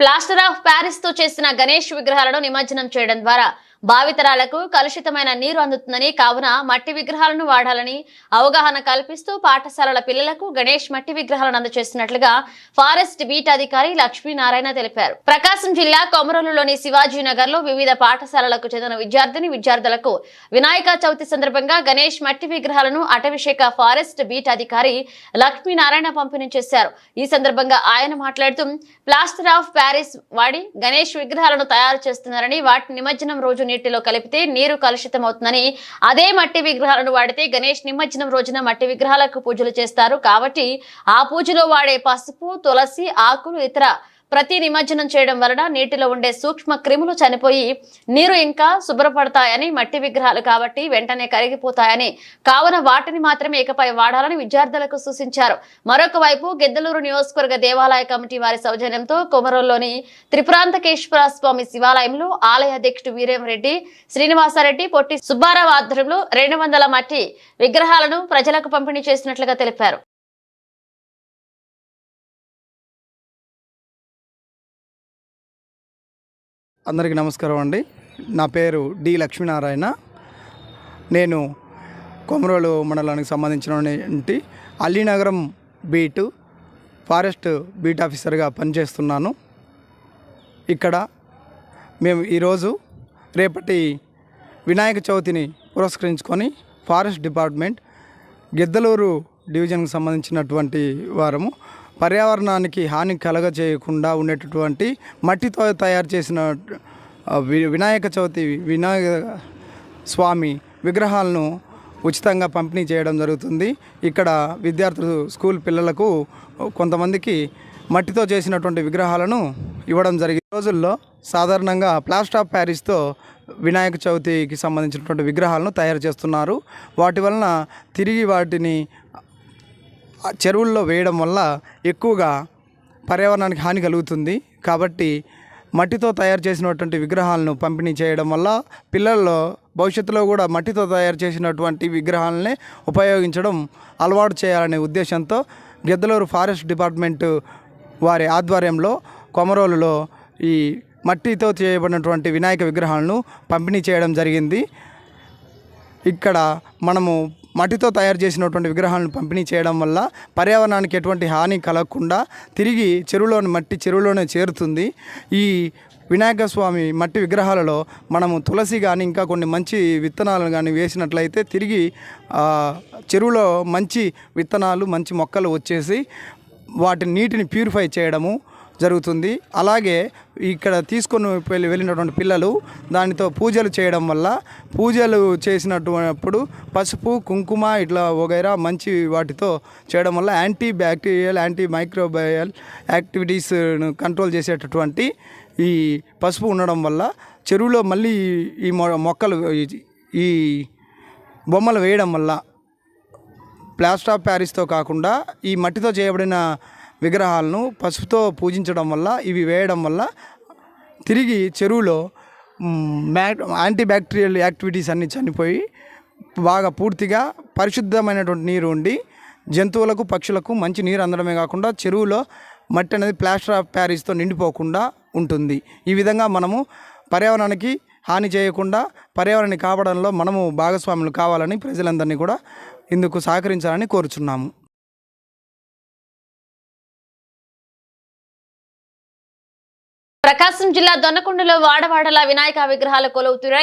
Plaster of ప్యారిస్తో చేసిన గణేష్ విగ్రహాలను నిమజ్జనం చేయడం ద్వారా భావితరాలకు కలుషితమైన నీరు అందుతుందని కావున మట్టి విగ్రహాలను వాడాలని అవగాహన కల్పిస్తూ పాఠశాలల పిల్లలకు గణేష్ మట్టి విగ్రహాలను అందజేస్తున్నట్లుగా ఫారెస్ట్ బీట్ అధికారి లక్ష్మీనారాయణ తెలిపారు. ప్రకాశం జిల్లా కొమరలులోని శివాజీ నగర్లో వివిధ పాఠశాలలకు చెందిన విద్యార్థిని విద్యార్థులకు వినాయక చవితి సందర్భంగా గణేష్ మట్టి విగ్రహాలను అటవీశాఖ ఫారెస్ట్ బీట్ అధికారి లక్ష్మీనారాయణ పంపిణీ చేశారు. ఈ సందర్భంగా ఆయన మాట్లాడుతూ ప్లాస్టర్ ఆఫ్ ప్యారిస్ వాడి గణేష్ విగ్రహాలను తయారు చేస్తున్నారని వాటి నిమజ్జనం రోజు నీటిలో కలిపితే నీరు కలుషితం అవుతుందని అదే మట్టి విగ్రహాలను వాడితే గణేష్ నిమజ్జనం రోజున మట్టి విగ్రహాలకు పూజలు చేస్తారు. కాబట్టి ఆ పూజలో వాడే పసుపు తులసి ఆకులు ఇతర ప్రతి నిమజ్జనం చేయడం వలన నీటిలో ఉండే సూక్ష్మ క్రిములు చనిపోయి నీరు ఇంకా శుభ్రపడతాయని మట్టి విగ్రహాలు కాబట్టి వెంటనే కరిగిపోతాయని కావున వాటిని మాత్రమే ఇకపై వాడాలని విద్యార్థులకు సూచించారు. మరొక వైపు గిద్దలూరు నియోజకవర్గ దేవాలయ కమిటీ వారి సౌజన్యంతో కొమరంలోని త్రిపురాంతకేశ్వర స్వామి శివాలయంలో ఆలయ అధ్యక్షుడు వీరేంరెడ్డి శ్రీనివాసారెడ్డి పొట్టి సుబ్బారావు ఆధ్వర్యంలో రెండు వందల మట్టి విగ్రహాలను ప్రజలకు పంపిణీ చేసినట్లుగా తెలిపారు. అందరికీ నమస్కారం అండి. నా పేరు డి లక్ష్మీనారాయణ. నేను కొమరోలు మండలానికి సంబంధించినటువంటి అల్లీనగరం బీటు ఫారెస్ట్ బీట్ ఆఫీసర్గా పనిచేస్తున్నాను. ఇక్కడ మేము ఈరోజు రేపటి వినాయక చవితిని పురస్కరించుకొని ఫారెస్ట్ డిపార్ట్మెంట్ గిద్దలూరు డివిజన్కి సంబంధించినటువంటి వారము పర్యావరణానికి హాని కలగజేయకుండా ఉండేటటువంటి మట్టితో తయారు చేసిన వి- వినాయక చవితి వినాయక స్వామి విగ్రహాలను ఉచితంగా పంపిణీ చేయడం జరుగుతుంది. ఇక్కడ విద్యార్థులు స్కూల్ పిల్లలకు కొంతమందికి మట్టితో చేసినటువంటి విగ్రహాలను ఇవ్వడం జరిగింది రోజుల్లో సాధారణంగా ప్లాస్టర్ ఆఫ్ ప్యారిస్తో వినాయక చవితికి సంబంధించినటువంటి విగ్రహాలను తయారు చేస్తున్నారు. వాటి వలన తిరిగి వాటిని చెరువుల్లో వేయడం వల్ల ఎక్కువగా పర్యావరణానికి హాని కలుగుతుంది. కాబట్టి మట్టితో తయారు చేసినటువంటి విగ్రహాలను పంపిణీ చేయడం వల్ల పిల్లల్లో భవిష్యత్తులో కూడా మట్టితో తయారు చేసినటువంటి విగ్రహాలనే ఉపయోగించడం అలవాటు చేయాలనే ఉద్దేశంతో గిద్దలూరు ఫారెస్ట్ డిపార్ట్మెంట్ వారి ఆధ్వర్యంలో కొమరోలులో ఈ మట్టితో చేయబడినటువంటి వినాయక విగ్రహాలను పంపిణీ చేయడం జరిగింది. ఇక్కడ మనము మట్టితో తయారు చేసినటువంటి విగ్రహాలను పంపిణీ చేయడం వల్ల పర్యావరణానికి ఎటువంటి హాని కలగకుండా తిరిగి చెరువులోని మట్టి చెరువులోనే చేరుతుంది. ఈ వినాయక స్వామి మట్టి విగ్రహాలలో మనము తులసి కానీ ఇంకా కొన్ని మంచి విత్తనాలు కానీ వేసినట్లయితే తిరిగి చెరువులో మంచి విత్తనాలు మంచి మొక్కలు వచ్చేసి వాటి నీటిని ప్యూరిఫై చేయడము జరుగుతుంది. అలాగే ఇక్కడ తీసుకొని వెళ్ళి వెళ్ళినటువంటి పిల్లలు దానితో పూజలు చేయడం వల్ల పూజలు చేసినప్పుడు పసుపు కుంకుమ ఇట్లా వగైరా మంచి వాటితో చేయడం వల్ల anti bacterial anti microbial activities control చేసేటటువంటి ఈ పసుపు ఉండడం వల్ల చెరువులో మళ్ళీ ఈ మొ- మొక్కలు ఈ- ఈ బొమ్మలు వేయడం వల్ల ప్లాస్టర్ ఆఫ్ ప్యారిస్తో కాకుండా ఈ మట్టితో చేయబడిన విగ్రహాలను పసుపుతో పూజించడం వల్ల ఇవి వేయడం వల్ల తిరిగి చెరువులో మ్యా యాంటీ బ్యాక్టీరియల్ యాక్టివిటీస్ అన్నీ చనిపోయి బాగా పూర్తిగా పరిశుద్ధమైనటువంటి నీరు ఉండి జంతువులకు పక్షులకు మంచి నీరు అందడమే కాకుండా చెరువులో మట్టి అనేది ప్లాస్టర్ ఆఫ్ ప్యారిస్తో నిండిపోకుండా ఉంటుంది. ఈ విధంగా మనము పర్యావరణానికి హాని చేయకుండా పర్యావరణాన్ని కాపాడంలో మనము భాగస్వాములు కావాలని ప్రజలందరినీ కూడా ఇందుకు సహకరించాలని కోరుచున్నాము. ప్రకాశం జిల్లా దొన్నకొండలో వాడవాడల వినాయక విగ్రహాల కొలువుతురా